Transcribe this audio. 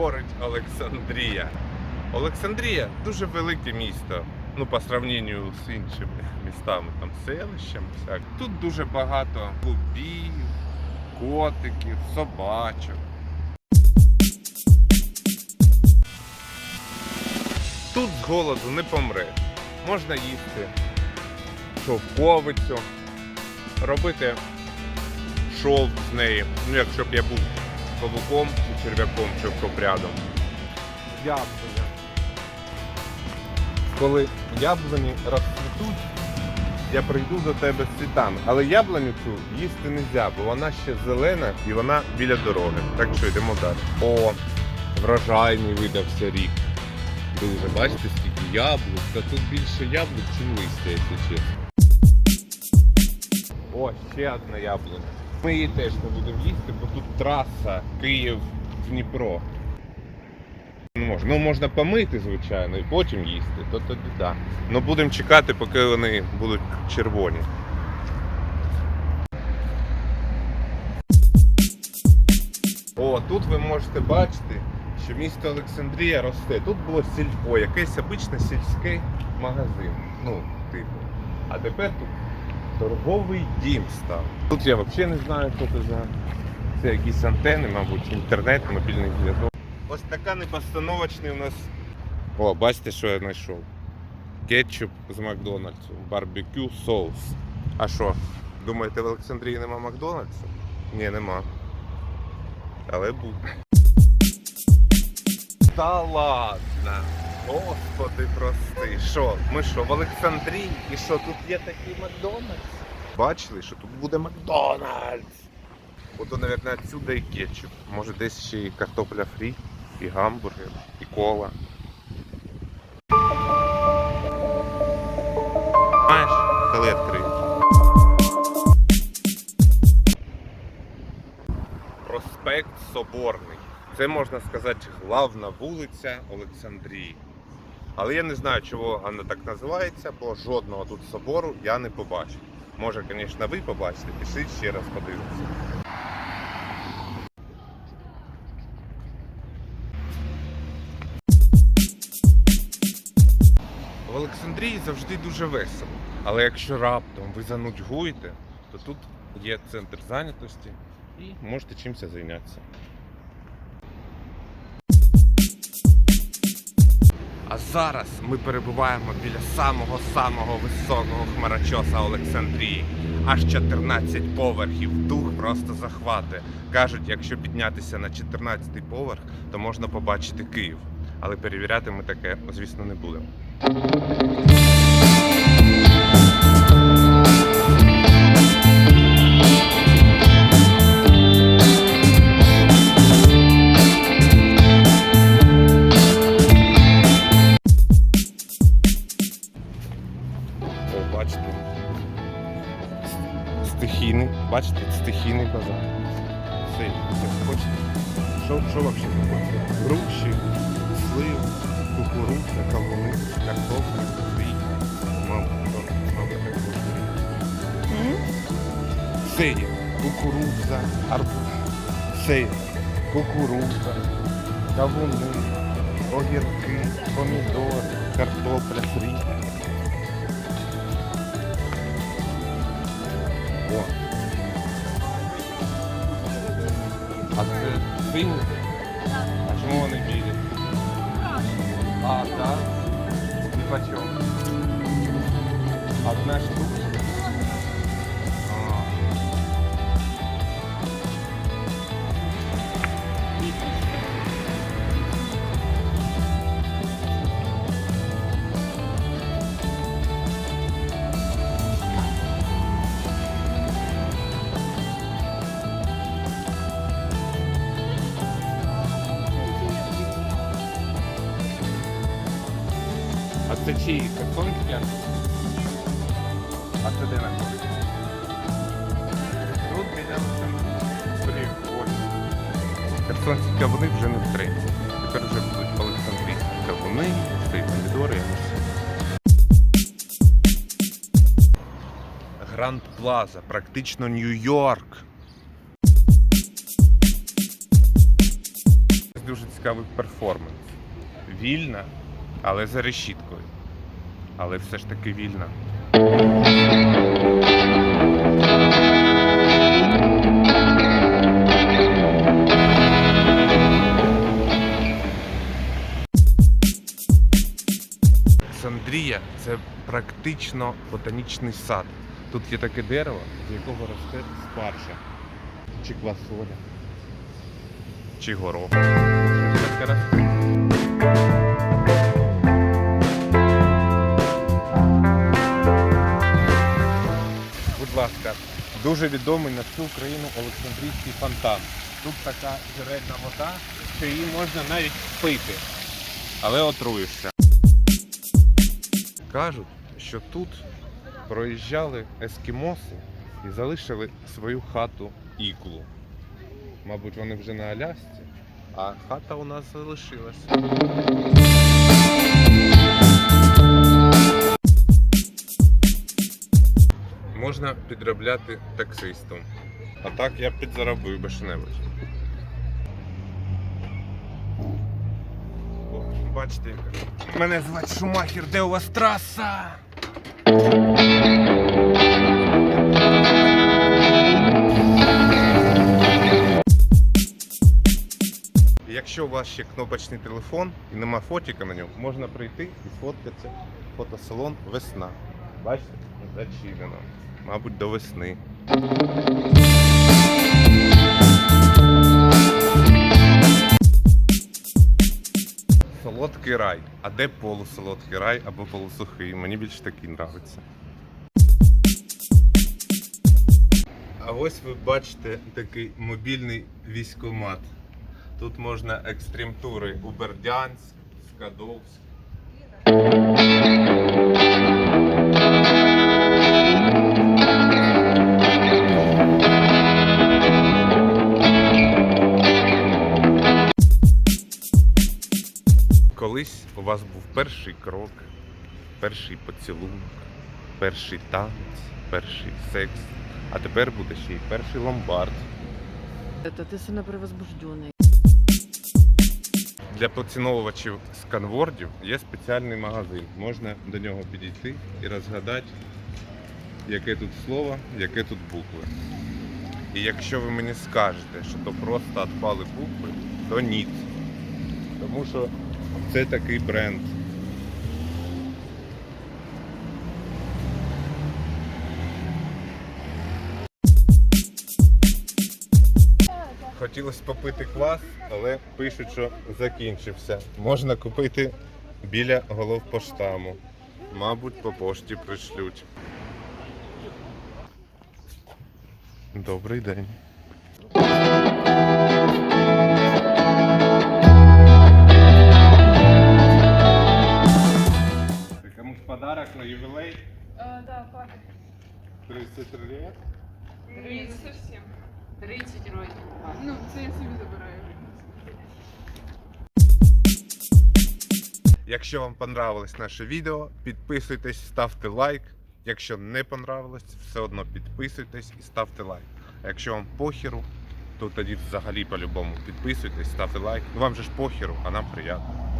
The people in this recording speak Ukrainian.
говорить Олександрія. Олександрія дуже велике місто. Ну, по сравненню з іншими містами, там селищем, всяк. Тут дуже багато клубів, котиків, собачок. Тут з голоду не помре. Можна їсти шовковицю, робити шовк з неї. Ну, якщо б я був павуком чи черв'яком шовкопрядом. Яблуня. Коли яблуні розцвітуть, я прийду до тебе з цвітами. Але яблуню цю їсти не можна, бо вона ще зелена і вона біля дороги. Так що йдемо далі. О, врожайний видався рік. Дуже, бачите, скільки яблук. Та тут більше яблук, чим листя, якщо чесно. О, ще одна яблуня. Ми її теж не будемо їсти, бо тут траса Київ-Дніпро. Не можна. Ну, можна помити, звичайно, і потім їсти, то тоді так. Ну будемо чекати, поки вони будуть червоні. О, тут ви можете бачити, що місто Олександрія росте. Тут було сільпо, якийсь обичний сільський магазин. Ну, типу. А тепер тут торговий дім став. Тут я взагалі не знаю, що це за. Це якісь антени, мабуть, інтернет, мобільний зв'язок. Ось така непостановочний у нас. О, бачите, що я знайшов. Кетчуп з Макдональдсу, барбекю соус. А що? Думаєте, в Олександрії нема Макдональдсу? Ні, нема. Але був. Та ладно. Господи, прости. Що? Ми що, в Олександрії? І що, тут є такий Макдональдс? Бачили, що тут буде Макдональдс? Ото, мабуть, отсюда і кетчуп. Може десь ще і картопля фрі, і гамбургер, і кола. Знаєш, коли відкриють. Проспект Соборний. Це можна сказати главна вулиця Олександрії. Але я не знаю, чого вона так називається, бо жодного тут собору я не побачив. Може, звісно, ви побачите, пишіть ще раз подивитися. В Олександрії завжди дуже весело. Але якщо раптом ви занудьгуєте, то тут є центр зайнятості і можете чимось зайнятися. А зараз ми перебуваємо біля самого-самого високого хмарочоса Олександрії. Аж 14 поверхів. Дух просто захвати. Кажуть, якщо піднятися на 14 поверх, то можна побачити Київ. Але перевіряти ми таке, звісно, не будемо. Стихійний базар. Все, все хочете. Що, що взагалі хочете? Груші, слив, кукурудза, кавуни, картопля, то, мабуть, так буде. Є. Кукурудза, арбуз. Є. Кукурудза, кавуни, огірки, помідори, картопля, фрі. Це чиї картонки? А це де знаходиться? Тут біля Прикольно. Херсонські кавуни вже не в. Тепер вже будуть Олександрійські кавуни, стоїть помідори. Гранд Плаза, практично Нью-Йорк. Дуже цікавий перформанс. Вільна, але за решіткою. Але все ж таки вільна. Олександрія це практично ботанічний сад. Тут є таке дерево, з якого росте спаржа. Чи квасоля. Чи горох. Дуже відомий на всю Україну Олександрійський фонтан. Тут така джерельна вода, що її можна навіть пити, але отруєшся. Кажуть, що тут проїжджали ескімоси і залишили свою хату іклу. Мабуть, вони вже на Алясці, а хата у нас залишилась. Можна підробляти таксистом. А так я підзаробив би що-небудь. Бачите, мене звати Шумахер, де у вас траса? Якщо у вас ще кнопочний телефон і нема фотіка на ньому, можна прийти і сфоткатися. Фотосалон весна. Бачите? Зачинено. Мабуть, до весни. Солодкий рай. А де полусолодкий рай або полусухий? Мені більше такий нравиться. А ось ви бачите такий мобільний військомат. Тут можна екстрім-тури у Бердянськ, Скадовськ. Колись у вас був перший крок, перший поцілунок, перший танець, перший секс, а тепер буде ще й перший ломбард. Это ты сильно превозбужденный. Для поціновувачів сканвордів є спеціальний магазин. Можна до нього підійти і розгадати, яке тут слово, яке тут букви. І якщо ви мені скажете, що то просто відпали букви, то ні. Тому що це такий бренд. Хотілося попити квас, але пишуть, що закінчився. Можна купити біля головпоштаму. Мабуть, по пошті пришлють. Добрий день. Подарок на ювілей А, да, папе. 33 лет. Ні, не совсем. 30 років. Ну, це я собі забираю. Якщо вам понравилось наше відео, підписуйтесь, ставте лайк. Якщо не понравилось, все одно підписуйтесь і ставте лайк. А якщо вам похеру, то тоді взагалі по-любому підписуйтесь, ставте лайк. Ну вам же ж похеру, а нам приємно.